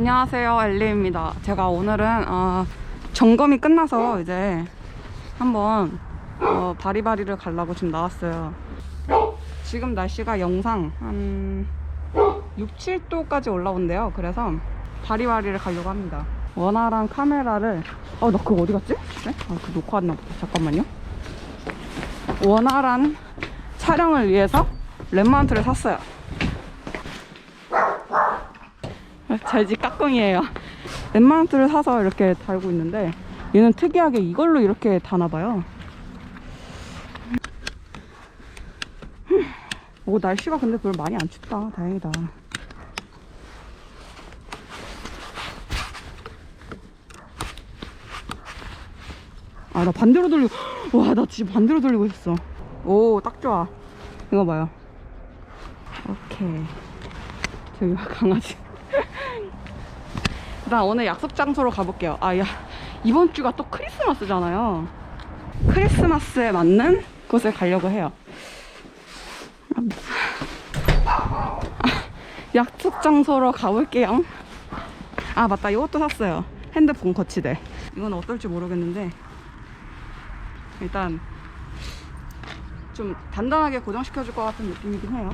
안녕하세요 엘리입니다. 제가 오늘은 어, 점검이 끝나서 이제 한번 어, 바리바리를 가려고 지금 나왔어요. 지금 날씨가 영상 한 6, 7도까지 올라온대요. 그래서 바리바리를 가려고 합니다. 원활한 카메라를 어나 그거 어디 갔지? 네? 아, 그 놓고 왔나 보다. 잠깐만요. 원활한 촬영을 위해서 랩마운트를 샀어요 잘지 까꿍이에요. 랩마운트를 사서 이렇게 달고 있는데 얘는 특이하게 이걸로 이렇게 다나봐요. 오 날씨가 근데 별로 많이 안 춥다. 다행이다. 아 나 반대로 돌리고 와나 진짜 반대로 돌리고 있어. 오 딱 좋아. 이거 봐요. 오케이. 저기 봐, 강아지. 일단 오늘 약속 장소로 가볼게요. 아, 야, 이번 주가 또 크리스마스잖아요. 크리스마스에 맞는 곳에 가려고 해요. 아, 약속 장소로 가볼게요. 아, 맞다. 이것도 샀어요. 핸드폰 거치대. 이건 어떨지 모르겠는데, 일단 좀 단단하게 고정시켜 줄 것 같은 느낌이긴 해요.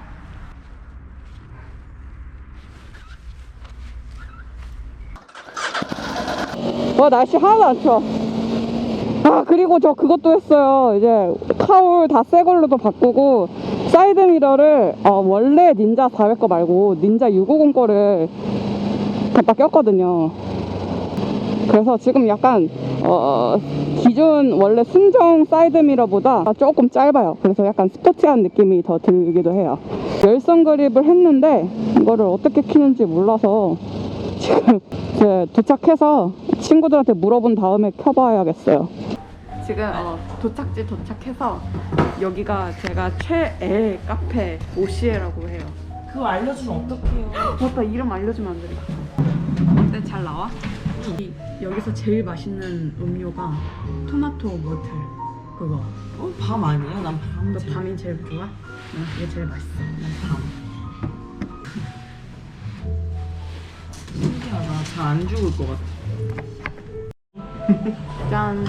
와 날씨 하나도 안 추워. 아 그리고 저 그것도 했어요. 이제 카울 다새 걸로도 바꾸고 사이드 미러를 어, 원래 닌자 400 거 말고 닌자 650 거를 갖다 꼈거든요. 그래서 지금 약간 어, 기존 원래 순정 사이드 미러보다 조금 짧아요. 그래서 약간 스포티한 느낌이 더 들기도 해요. 열선 그립을 했는데 이거를 어떻게 키는지 몰라서 지금 이제 도착해서 친구들한테 물어본 다음에 켜봐야겠어요. 지금 어, 도착지 도착해서 여기가 제가 최애 카페 오시에라고 해요. 그거 알려주면 어떡해요? 맞다 이름 알려주면 안 되나? 어때 잘 나와? 이, 여기서 제일 맛있는 음료가 토마토 모틀 그거. 어, 밤 아니야? 난 밤. 너 제일- 밤이 제일 좋아? 응, 이게 제일 맛있어. 난 밤. 신기하다. 잘 안 죽을 것 같아. 짠.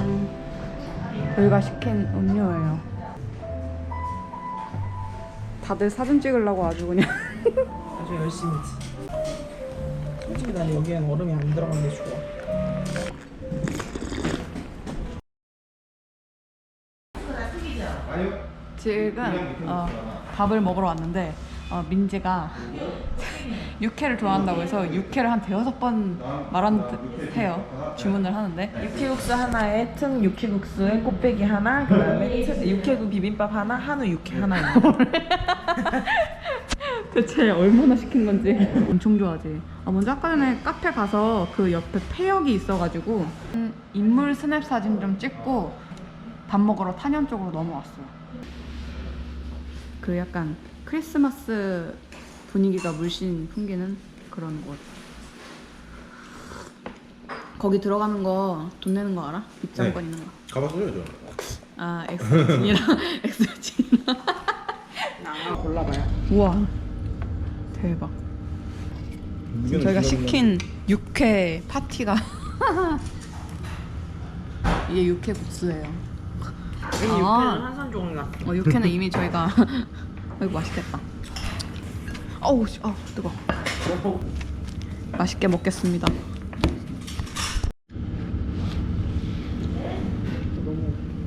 저희가 시킨 음료예요. 다들 사진 찍으려고 아주 그냥. 아주 열심히 지. 솔직히 난 여기엔 얼음이 안 들어간 게 좋아. 지금 어, 밥을 먹으러 왔는데 어, 민지가 육회를 좋아한다고 해서 육회를 한 대여섯 번 말한 듯 해요. 주문을 하는데 육회국수 하나에 튼 육회국수에 꽃배기 하나, 그다음에 튼 육회국 비빔밥 하나, 한우 육회 하나. 대체 얼마나 시킨 건지 엄청 좋아하지. 아 먼저 아까 전에 카페 가서 그 옆에 폐역이 있어가지고 음, 인물 스냅 사진 좀 찍고 밥 먹으러 탄현 쪽으로 넘어왔어요. 그 약간 크리스마스 분위기가 물씬 풍기는 그런 곳. 거기 들어가는 거 돈 내는 거 알아? 입장권 네. 있는 거. 가봤어요 저. 아 엑스진이랑 엑스진이랑. 골라봐요. 우와 대박. 지금 저희가 시킨 육회 파티가 이게 육회 국수예요. 여기 아. 육회는 한산 종류나. 어, 육회는 이미 저희가 이거 맛있겠다. 어우, 씨, 아 뜨거. 맛있게 먹겠습니다.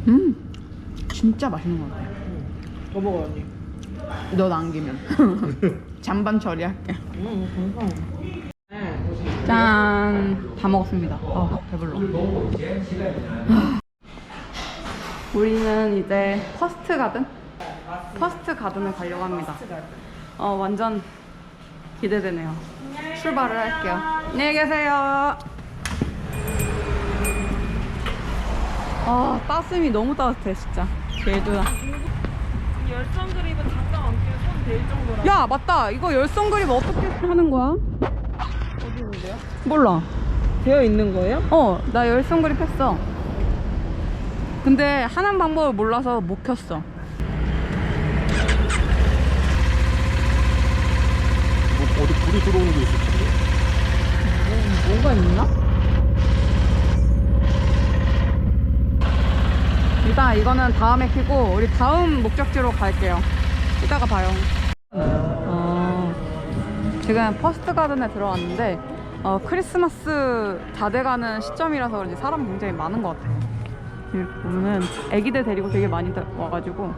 음, 진짜 맛있는 것 같아. 더 먹어 언니. 너 남기면 잔반 처리할게. 감사. 짠! 다 먹었습니다. 어, 배불러. 우리는 이제 퍼스트 가든? 퍼스트 가든을 가려고 합니다. 어, 완전 기대되네요. 출발을 할게요. 안녕히 계세요. 아, 따스미 너무 따뜻해, 진짜. 개주다. 열선 그립은 장갑 안 끼고 손댈 정도라. 야, 맞다. 이거 열선 그립 어떻게 하는 거야? 어디 있는데요? 몰라. 되어 있는 거예요? 어, 나 열선 그립 했어. 근데 하는 방법을 몰라서 못 켰어. 물이 들어오는 게 있을 텐데. 뭐, 뭐가 있나? 일단 이거는 다음에 키고 우리 다음 목적지로 갈게요. 이따가 봐요. 어, 지금 퍼스트 가든에 들어왔는데 어, 크리스마스 다 돼가는 시점이라서 그런지 사람 굉장히 많은 것 같아요. 음, 보면은 애기들 데리고 되게 많이 와가지고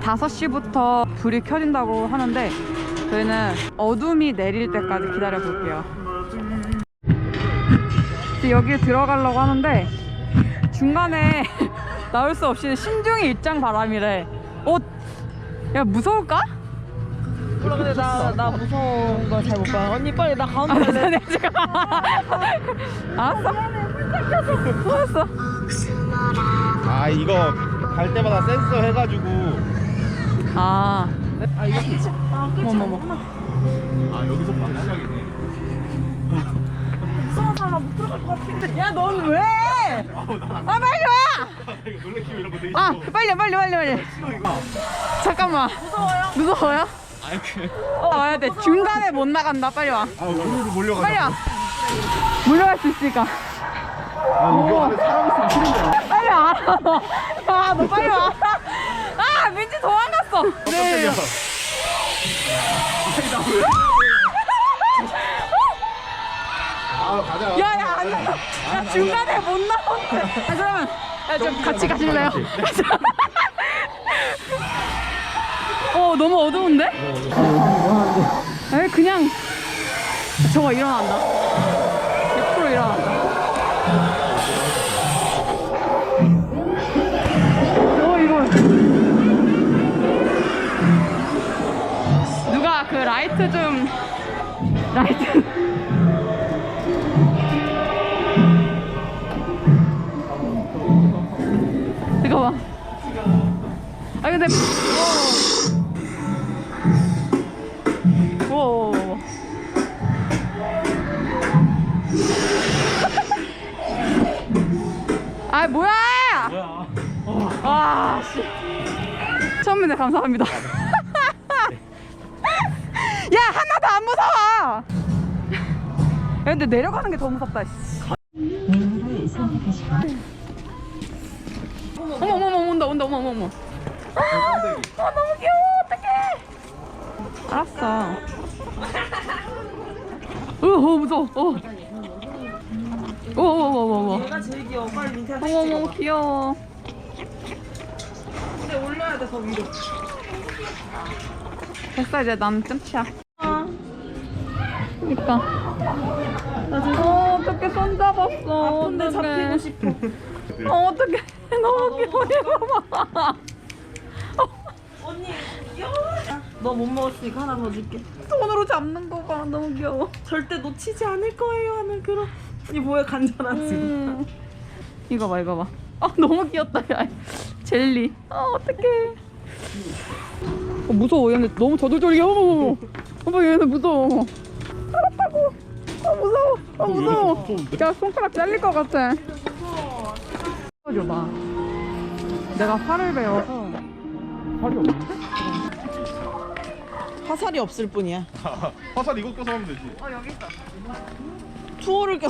5시부터 불이 켜진다고 하는데 저희는 어둠이 내릴 때까지 기다려 볼게요. 여기 들어가려고 하는데 중간에 나올 수 없이 신중히 입장 바람이래. 어, 야 무서울까? 몰라 근데 나, 나 무서운 걸잘못 봐. 언니 빨리 나 가운데 아, 갈래. 네, 지금. 알았어. 알았어. 아 이거 갈 때마다 센서 해가지고 아, 아 이거. 아. 어머머. 아 여기서 방시작이네 무서운 사람 못 들어갈 것 같은데. 야, 넌 왜? 아, 빨리 와! 이런 거 되게 아, 빨리, 빨리, 빨리, 빨리. 잠깐만. 무서워요? 무서워요? 그 아, 와야 돼. 중간에 못 나간다. 빨리 와. 아 우르르 빨리 와. 물러갈 수 있으니까. 아 이거 안에 사람 있으면 싫은데요 빨리 와. 야, 너 빨리 와. 아, 민지 도망 갔어. 네. 아 가자 야, 야, 안 돼. 야, 중간에 못 나온대. 아, 그러면, 야, 좀 같이 가실래요? 어, 너무 어두운데? 에 그냥, 저거 일어난다. 100% 일어난다. 라이트 좀, 라이트. 잠깐만. 아 근데 오. 오. 오. 아 뭐야? 아 씨. 처음인데 감사합니다. 근데 내려가는 게 더 무섭다. 씨. 어머 어머 어머 온다 온다 어머 어머 어머. 아, 아 너무 귀여워 어떡해. 알았어. 어, 어 무서워. 어. 어머 어머 어머. 내가 제일 귀여워. 빨리 밑에 어머 어머 귀여워. 근데 올라야 돼 더 위로. 됐어 이제 난 끝이야. 아, 그니까. 어 어떻게 손 잡았어. 아픈데 잡히고 싶어. 어 어떡해. 너무 귀여워. 이거 봐. 언니 귀여워. 너못 먹었으니까 하나 더 줄게. 손으로 잡는 거 봐. 너무 귀여워. 절대 놓치지 않을 거예요 하는 그런. 언니 뭐야 간절하지. 음. 이거 봐 이거 봐. 아 너무 귀엽다 야. 젤리. 아 어떡해. 어, 무서워 얘네 너무 저돌저돌이야. 어머 어머. 어머 얘네 무서워. 알았다고. 아 무서워. 아 무서워. 야 손가락 잘릴 것 같아. 줘봐. 내가 활을 배워서 팔이 없는데? 화살이 없을 뿐이야. 화살 이거 껴서 하면 되지 어 여기 있어. 투어를 껴.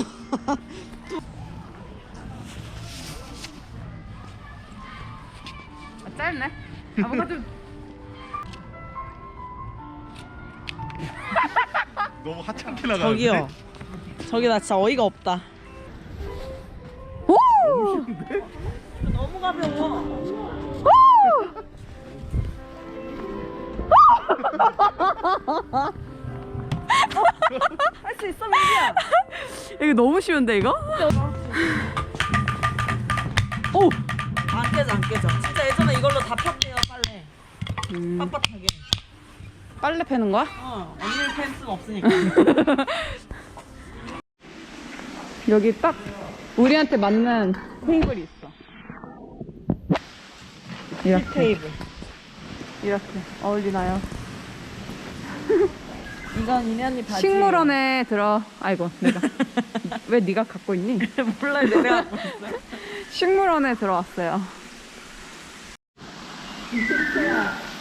아, 짧네. 아좀 너무 하찮게 나가는데 저기요. 저기 나 진짜 어이가 없다. 오! 너무 가벼워. 할 수 있어 민지야. 이거 너무 쉬운데 이거? 오! 안 깨져 안 깨져. 진짜 예전에 이걸로 다 폈대요 빨래. 음, 빳빳하게. 빨래 패는 거야? 어 언니는 펜스는 없으니까. 여기 딱 우리한테 맞는 테이블이 있어. 이렇게 테이블. 이렇게 어울리나요? 이건 이네 언니 바지. 식물원에 들어. 아이고 내가 왜 네가 갖고 있니? 몰라 내가 갖고 있어. 식물원에 들어왔어요.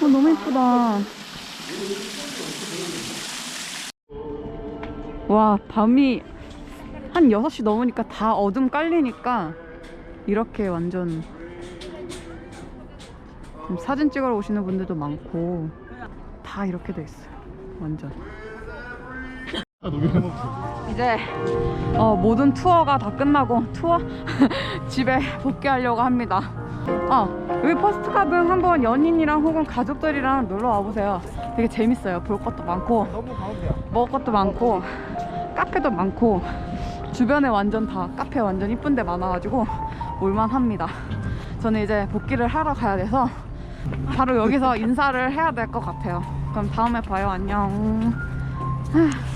어, 너무 예쁘다. 와, 밤이 한 6시 넘으니까 다 어둠 깔리니까 이렇게 완전 사진 찍으러 오시는 분들도 많고 다 이렇게 돼 있어요. 완전. 이제 어, 모든 투어가 다 끝나고 투어 집에 복귀하려고 합니다. 아 여기 포스트카드 한번 연인이랑 혹은 가족들이랑 놀러 와보세요. 되게 재밌어요. 볼 것도 많고 너무 가운데야. 먹을 것도 많고 카페도 많고 주변에 완전 다 카페 완전 이쁜 데 많아가지고 올만합니다. 저는 이제 복귀를 하러 가야 돼서 바로 여기서 인사를 해야 될 것 같아요. 그럼 다음에 봐요. 안녕. 하.